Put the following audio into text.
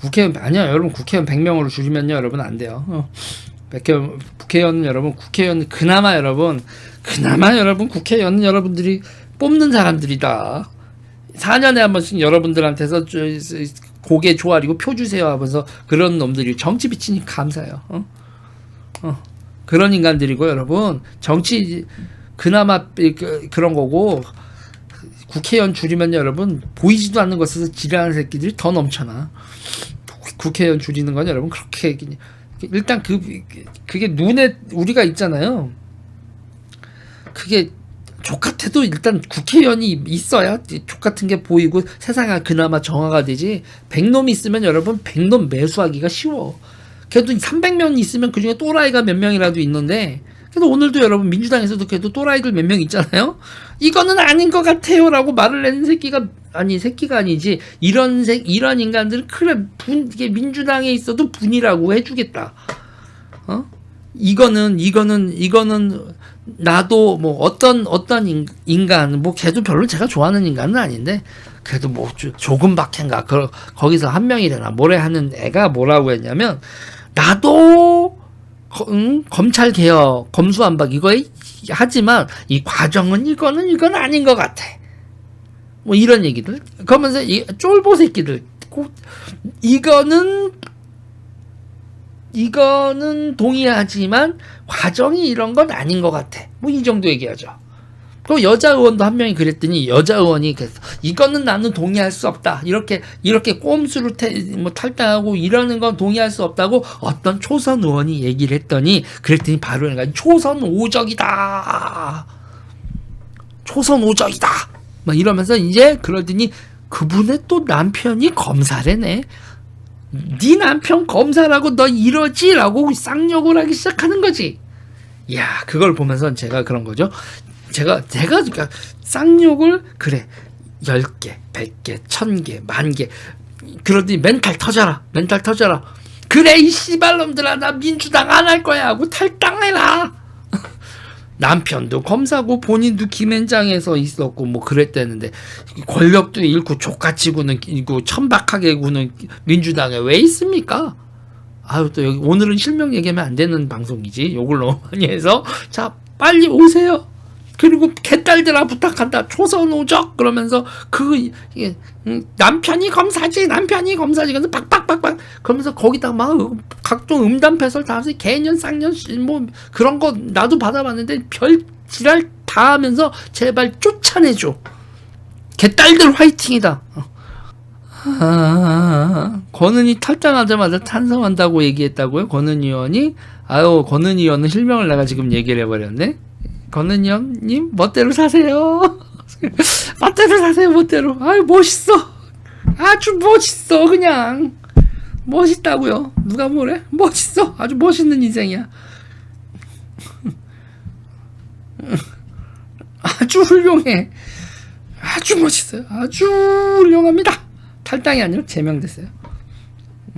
국회의원 아니요 여러분 국회의원 100명으로 줄이면요 여러분 안 돼요. 어. 국회의원, 국회의원 여러분 국회의원 그나마 여러분 그나마 여러분 국회의원 여러분들이 뽑는 사람들이다. 4년에 한 번씩 여러분들한테서 저- 고개 조아리고 표 주세요 하면서 그런 놈들이 정치 비치니 감사해요. 어? 어. 그런 인간들이고 여러분 정치 그나마 그- 그런 거고 국회의원 줄이면 여러분 보이지도 않는 것에서 지랄하는 새끼들이 더 넘쳐나. 국회의원 줄이는 건 여러분 그렇게 일단 그 그게 눈에 우리가 있잖아요. 그게 족같아도 일단 국회의원이 있어야 족 같은 게 보이고 세상이 그나마 정화가 되지. 백놈이 있으면 여러분 백놈 매수하기가 쉬워. 그래도 300명 있으면 그중에 또라이가 몇 명이라도 있는데 그래도 오늘도 여러분 민주당에서도 그래도 또라이들 몇 명 있잖아요. 이거는 아닌 것 같아요 라고 말을 내는 새끼가 아니 새끼가 아니지 이런 새 이런 인간들은 그래 분 이게 민주당에 있어도 분이라고 해주겠다. 어? 이거는 이거는 이거는 나도 뭐 어떤 어떤 인- 인간 뭐 걔도 별로 제가 좋아하는 인간은 아닌데 그래도 뭐 조- 조금 박해인가 그 거기서 한 명이래나 뭐래 하는 애가 뭐라고 했냐면 나도 거- 응? 검찰 개혁 검수완박 이거 하지만 이 과정은 이거는 이건 아닌 것 같아. 뭐 이런 얘기들 그러면서 이 쫄보 새끼들 꼭 이거는 이거는 동의하지만 과정이 이런 건 아닌 것 같아. 뭐 이 정도 얘기하죠. 그리고 여자 의원도 한 명이 그랬더니 여자 의원이 그래서 이거는 나는 동의할 수 없다. 이렇게 이렇게 꼼수로 태, 뭐 탈당하고 이러는 건 동의할 수 없다고 어떤 초선 의원이 얘기를 했더니 그랬더니 바로 얘가 초선 오적이다. 초선 오적이다. 막 이러면서 이제 그러더니 그분의 또 남편이 검사래네. 네 남편 검사라고 너 이러지라고 쌍욕을 하기 시작하는 거지. 야, 그걸 보면서 제가 그런 거죠. 제가 제가 그러니까 쌍욕을 그래 10개, 100개, 1000개, 만개 그러더니 멘탈 터져라. 멘탈 터져라. 그래 이 씨발놈들아 나 민주당 안 할 거야 하고 탈당해라. 남편도 검사고 본인도 김앤장에서 있었고 뭐 그랬다는데 권력도 잃고 족같이 구는 이고 천박하게 구는 민주당에 왜 있습니까? 아유 또 여기 오늘은 실명 얘기하면 안 되는 방송이지 욕을 너무 많이 해서 자 빨리 오세요. 그리고 개딸들아 부탁한다 초선 오적 그러면서 그 이게, 음, 남편이 검사지 남편이 검사지 그래서 빡빡빡빡 그러면서 거기다 막 음, 각종 음담 패설 다 하면서 개년 쌍년 씨, 뭐 그런 거 나도 받아봤는데 별 지랄 다 하면서 제발 쫓아내줘. 개딸들 화이팅이다. 어. 아, 권은희 탈당하자마자 찬성한다고 얘기했다고요? 권은희 의원이? 아유 권은희 의원은 실명을 내가 지금 얘기를 해버렸네. 권은희 의원님 멋대로 사세요. 멋대로 사세요 멋대로. 아유 멋있어. 아주 멋있어 그냥 멋있다고요. 누가 뭐래? 멋있어. 아주 멋있는 인생이야. 아주 훌륭해. 아주 멋있어요. 아주 훌륭합니다. 탈당이 아니라 제명됐어요